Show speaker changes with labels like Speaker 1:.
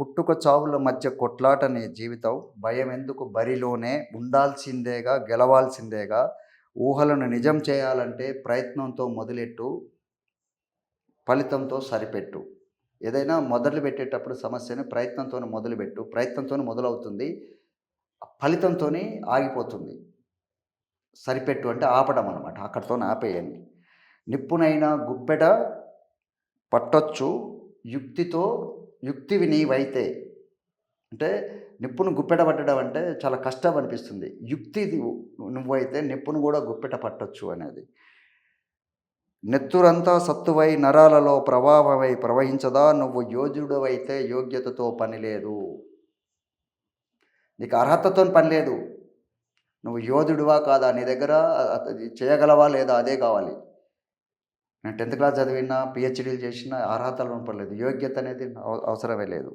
Speaker 1: పుట్టుక చావుల మధ్య కొట్లాటనే జీవితం. భయం ఎందుకు? బరిలోనే ఉండాల్సిందేగా గెలవాల్సిందేగా. ఊహలను నిజం చేయాలంటే ప్రయత్నంతో మొదలెట్టు ఫలితంతో సరిపెట్టు. ఏదైనా మొదలు పెట్టేటప్పుడు సమస్యను ప్రయత్నంతో మొదలుపెట్టు. ప్రయత్నంతో మొదలవుతుంది. ఫలితంతో ఆగిపోతుంది. సరిపెట్టు అంటే ఆపడం అనమాట అక్కడితో ఆపేయండి. నిప్పునైనా గుప్పెట పట్టొచ్చు. యుక్తితో యుక్తివి నీవైతే. అంటే నిప్పును గుప్పెట పట్టడం అంటే చాలా కష్టం అనిపిస్తుంది యుక్తి నువ్వైతే నిప్పును కూడా గుప్పెట పట్టొచ్చు అనేది. నెత్తురంతా సత్తువై నరాలలో ప్రభావమై ప్రవహించదా? నువ్వు యోధుడవైతే యోగ్యతతో పని లేదు. నీకు అర్హతతో పని లేదు. నువ్వు యోధుడివా కాదా? నీ దగ్గర అది చేయగలవా లేదా? అదే కావాలి. నేను టెన్త్ క్లాస్ చదివినా పిహెచ్డీలు చేసిన అర్హతలు ఉండలేదు యోగ్యత అనేది అవ- అవసరమే లేదు.